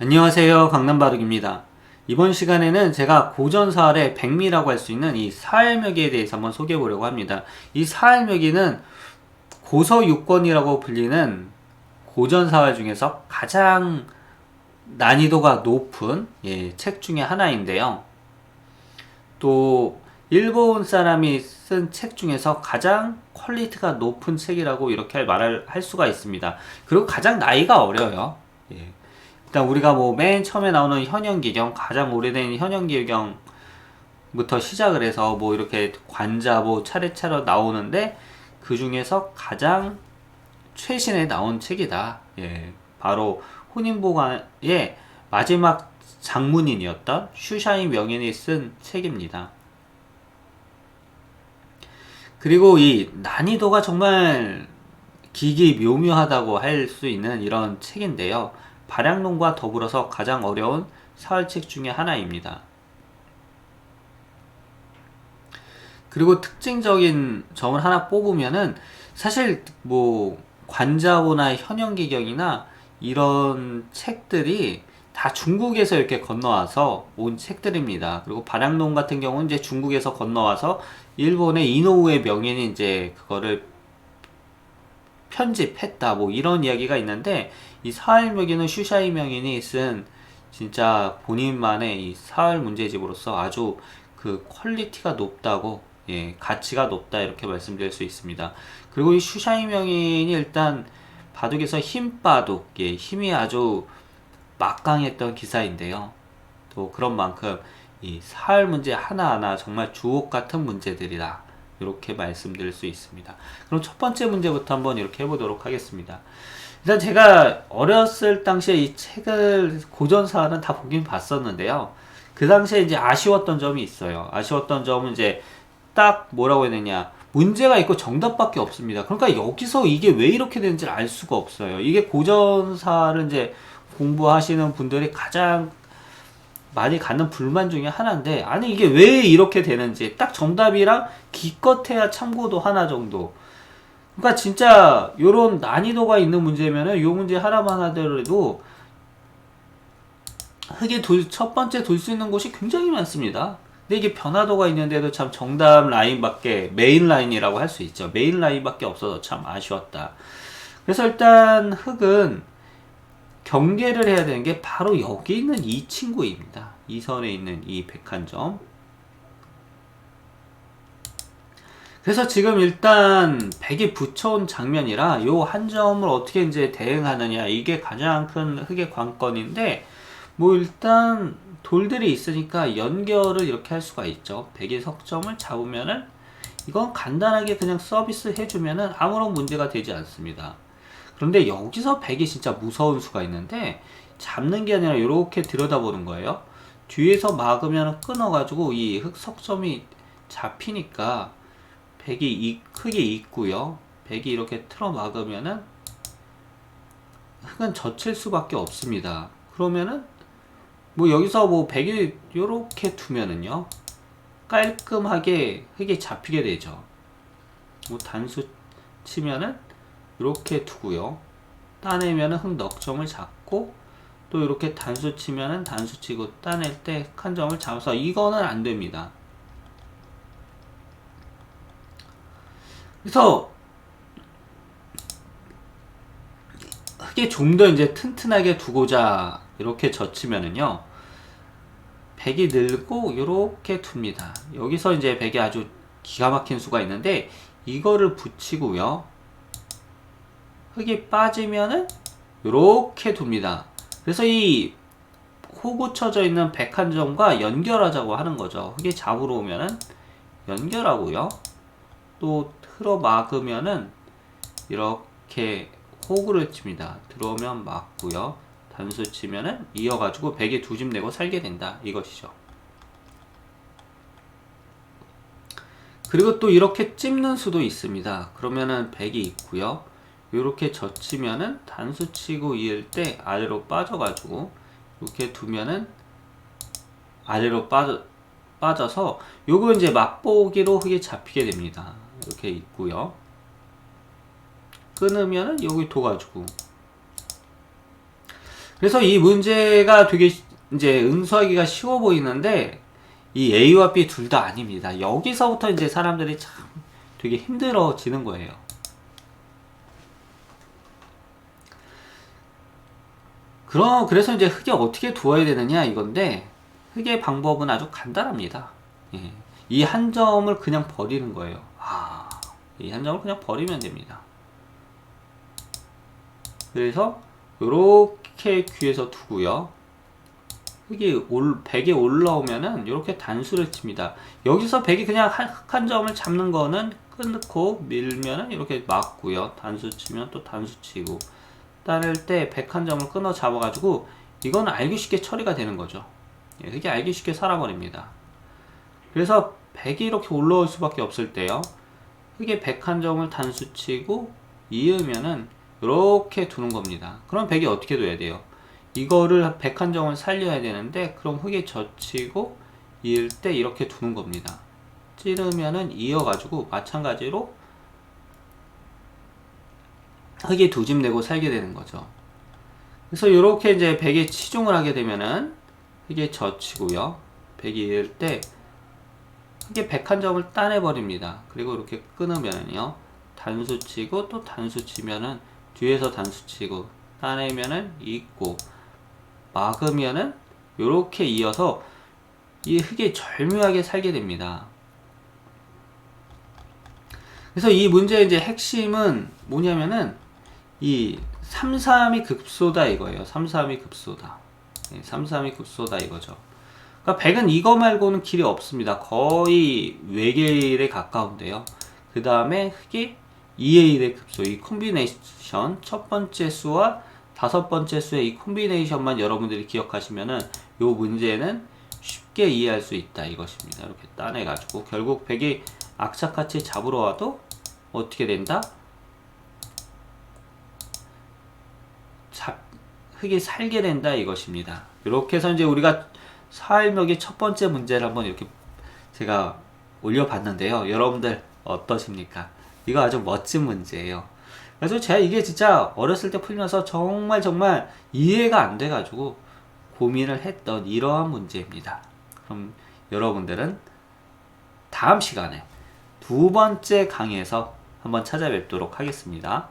안녕하세요 강남바둑입니다. 이번 시간에는 제가 고전사활의 백미라고 할 수 있는 이 사할묘기에 대해서 한번 소개해 보려고 합니다. 이 사할묘기는 고서유권이라고 불리는 고전사활 중에서 가장 난이도가 높은 예, 책 중에 하나인데요. 또 일본 사람이 쓴 책 중에서 가장 퀄리티가 높은 책이라고 이렇게 말을 할 수가 있습니다. 그리고 가장 나이가 어려요. 예. 일단 우리가 뭐 맨 처음에 나오는 현영기경 가장 오래된 현영기경부터 시작을 해서 뭐 이렇게 관자 뭐 차례차례 나오는데 그 중에서 가장 최신에 나온 책이다. 예, 바로 혼인보관의 마지막 장문인이었던 슈샤인 명인이 쓴 책입니다. 그리고 이 난이도가 정말 기기 묘묘하다고 할 수 있는 이런 책인데요. 발양론과 더불어서 가장 어려운 사활책 중에 하나입니다. 그리고 특징적인 점을 하나 뽑으면은 사실 뭐 관자보나 현영기경이나 이런 책들이 다 중국에서 이렇게 건너와서 온 책들입니다. 그리고 발양론 같은 경우는 이제 중국에서 건너와서 일본의 이노우의 명인이 이제 그거를 편집했다 뭐 이런 이야기가 있는데 이 사활묘기는 슈샤이 명인이 쓴 진짜 본인만의 이 사활 문제집으로서 아주 그 퀄리티가 높다고 예 가치가 높다 이렇게 말씀드릴 수 있습니다. 그리고 이 슈샤이 명인이 일단 바둑에서 힘 바둑 예 힘이 아주 막강했던 기사인데요. 또 그런 만큼 이 사활 문제 하나하나 정말 주옥 같은 문제들이다. 이렇게 말씀드릴 수 있습니다. 그럼 첫 번째 문제부터 한번 이렇게 해보도록 하겠습니다. 일단 제가 어렸을 당시에 이 책을 고전사는 다 보긴 봤었는데요. 그 당시에 이제 아쉬웠던 점이 있어요. 아쉬웠던 점은 이제 딱 뭐라고 해야 되냐. 문제가 있고 정답밖에 없습니다. 그러니까 여기서 이게 왜 이렇게 되는지 알 수가 없어요. 이게 고전사를 이제 공부하시는 분들이 가장 많이 갖는 불만 중에 하나인데 아니 이게 왜 이렇게 되는지 딱 정답이랑 기껏해야 참고도 하나 정도 그러니까 진짜 요런 난이도가 있는 문제면은 요 문제 하나만 하더라도 흙에 돌, 첫 번째 돌 수 있는 곳이 굉장히 많습니다. 근데 이게 변화도가 있는데도 참 정답 라인밖에 메인 라인이라고 할 수 있죠. 메인 라인밖에 없어서 참 아쉬웠다. 그래서 일단 흙은 경계를 해야 되는 게 바로 여기 있는 이 친구입니다. 이 선에 있는 이 백한점. 그래서 지금 일단 백이 붙여온 장면이라 요 한 점을 어떻게 이제 대응하느냐 이게 가장 큰 흑의 관건인데 뭐 일단 돌들이 있으니까 연결을 이렇게 할 수가 있죠. 백의 석점을 잡으면은 이건 간단하게 그냥 서비스 해주면은 아무런 문제가 되지 않습니다. 그런데 여기서 백이 진짜 무서운 수가 있는데 잡는 게 아니라 이렇게 들여다보는 거예요. 뒤에서 막으면 끊어가지고 이 흑석점이 잡히니까 백이 이, 크게 있고요. 백이 이렇게 틀어 막으면은 흑은 젖힐 수밖에 없습니다. 그러면은 뭐 여기서 뭐 백이 이렇게 두면은요 깔끔하게 흑이 잡히게 되죠. 뭐 단수 치면은 이렇게 두고요. 따내면은 흑 넉점을 잡고 또 이렇게 단수 치면은 단수 치고 따낼 때 한 점을 잡아서 이거는 안 됩니다. 그래서 흑이 좀더 이제 튼튼하게 두고자 이렇게 젖히면은요. 백이 늘고 이렇게 둡니다. 여기서 이제 백이 아주 기가 막힌 수가 있는데 이거를 붙이고요. 흙이 빠지면은 이렇게 둡니다. 그래서 이 호구 쳐져 있는 백한점과 연결하자고 하는 거죠. 흙이 잡으러 오면은 연결하고요. 또 틀어 막으면은 이렇게 호구를 칩니다. 들어오면 막고요. 단수 치면은 이어가지고 백에 두 집 내고 살게 된다. 이것이죠. 그리고 또 이렇게 찝는 수도 있습니다. 그러면은 백이 있고요. 이렇게 젖히면은 단수 치고 이을 때 아래로 빠져가지고 이렇게 두면은 아래로 빠져 빠져서 요거 이제 맛보기로 흙이 잡히게 됩니다. 이렇게 있고요. 끊으면은 여기 둬가지고 그래서 이 문제가 되게 시- 이제 응수하기가 쉬워 보이는데 이 A와 B 둘 다 아닙니다. 여기서부터 이제 사람들이 참 되게 힘들어지는 거예요. 그럼 그래서 이제 흙에 어떻게 두어야 되느냐 이건데 흙의 방법은 아주 간단합니다. 예. 이 한 점을 그냥 버리는 거예요. 아, 이 한 점을 그냥 버리면 됩니다. 그래서 이렇게 귀에서 두고요. 흙이 올, 100에 올라오면은 이렇게 단수를 칩니다. 여기서 100이 그냥 한, 한 점을 잡는 거는 끊고 밀면은 이렇게 맞고요. 단수 치면 또 단수 치고 따를 때 101점을 끊어 잡아가지고 이건 알기 쉽게 처리가 되는 거죠. 예, 흙이 알기 쉽게 살아버립니다. 그래서 100이 이렇게 올라올 수밖에 없을 때요. 흙에 101점을 단수 치고 이으면은 이렇게 두는 겁니다. 그럼 100이 어떻게 둬야 돼요? 이거를 101점을 살려야 되는데 그럼 흙에 젖히고 이을 때 이렇게 두는 겁니다. 찌르면은 이어가지고 마찬가지로 흙에 두집 내고 살게 되는 거죠. 그래서 이렇게 이제 100에 치중을 하게 되면은 흙에 젖히고요. 100이 이을 때 흙에 101점을 따내버립니다. 그리고 이렇게 끊으면은요. 단수 치고 또 단수 치면은 뒤에서 단수 치고 따내면은 있고 막으면은 이렇게 이어서 이 흙에 절묘하게 살게 됩니다. 그래서 이 문제의 이제 핵심은 뭐냐면은 이 3, 3이 급소다 이거예요. 3, 3이 급소다. 3, 3이 급소다 이거죠. 그러니까 100은 이거 말고는 길이 없습니다. 거의 외계일에 가까운데요. 그 다음에 흙이 2의 1의 급소, 이 콤비네이션, 첫 번째 수와 다섯 번째 수의 이 콤비네이션만 여러분들이 기억하시면은 요 문제는 쉽게 이해할 수 있다 이것입니다. 이렇게 따내가지고 결국 100이 악착같이 잡으러 와도 어떻게 된다? 잡, 흙이 살게 된다 이것입니다. 이렇게 해서 이제 우리가 사일력의 첫 번째 문제를 한번 이렇게 제가 올려봤는데요. 여러분들 어떠십니까? 이거 아주 멋진 문제예요. 그래서 제가 이게 진짜 어렸을 때 풀면서 정말 정말 이해가 안 돼가지고 고민을 했던 이러한 문제입니다. 그럼 여러분들은 다음 시간에 두 번째 강의에서 한번 찾아뵙도록 하겠습니다.